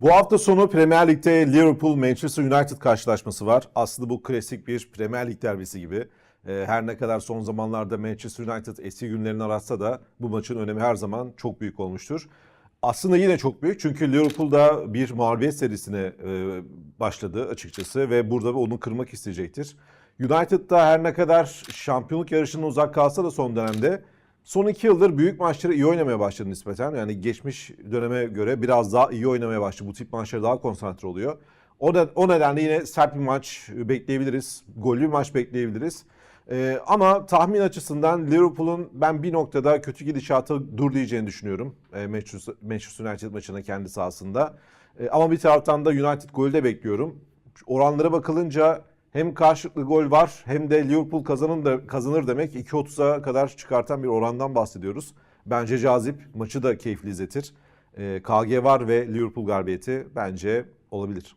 Bu hafta sonu Premier Lig'de Liverpool Manchester United karşılaşması var. Aslında bu klasik bir Premier Lig derbisi gibi. Ee, Her ne kadar son zamanlarda Manchester United eski günlerini aratsa da bu maçın önemi her zaman çok büyük olmuştur. Aslında yine çok büyük çünkü Liverpool'da bir mağlubiyet serisine e, başladı açıkçası ve burada onu kırmak isteyecektir. United'da her ne kadar şampiyonluk yarışından uzak kalsa da son dönemde son iki yıldır büyük maçları iyi oynamaya başladı nispeten. Yani geçmiş döneme göre biraz daha iyi oynamaya başladı. Bu tip maçlara daha konsantre oluyor. O, da, o nedenle yine sert bir maç bekleyebiliriz. Gollü bir maç bekleyebiliriz. Ee, ama tahmin açısından Liverpool'un ben bir noktada kötü gidişatı dur diyeceğini düşünüyorum. Ee, Manchester United maçına kendi sahasında. Ee, ama bir taraftan da United golü de bekliyorum. Oranlara bakılınca hem karşılıklı gol var hem de Liverpool kazanır, da, kazanır demek 2.30'a kadar çıkartan bir orandan bahsediyoruz. Bence cazip. Maçı da keyifli izletir. Ee, KG var ve Liverpool galibiyeti bence olabilir.